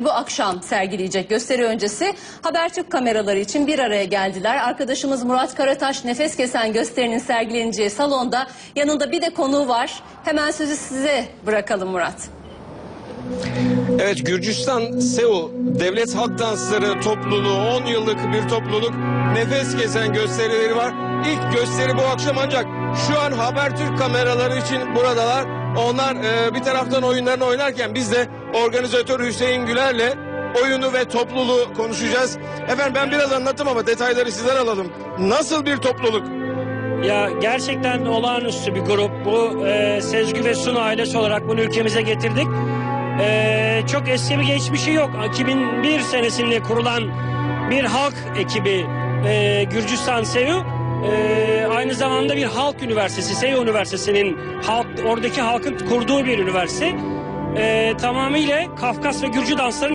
bu akşam sergileyecek gösteri öncesi Habertürk kameraları için bir araya geldiler. Arkadaşımız Murat Karataş nefes kesen gösterinin sergileneceği salonda yanında bir de konuğu var. Hemen sözü size bırakalım Murat. Evet Gürcistan Seul Devlet Halk Dansları topluluğu 10 yıllık bir topluluk nefes kesen gösterileri var. İlk gösteri bu akşam ancak şu an Habertürk kameraları için buradalar. Onlar e, bir taraftan oyunlarını oynarken biz de organizatör Hüseyin Güler'le oyunu ve topluluğu konuşacağız. Efendim ben biraz anlattım ama detayları sizden alalım. Nasıl bir topluluk? Ya gerçekten olağanüstü bir grup. Bu e, Sezgi ve Sunu ailesi olarak bunu ülkemize getirdik. E, çok eski bir geçmişi yok. 2001 senesinde kurulan bir halk ekibi e, Gürcistan Seyu. E, aynı zamanda bir halk üniversitesi, Seyu Üniversitesi'nin halk, oradaki halkın kurduğu bir üniversite. E, tamamıyla Kafkas ve Gürcü dansların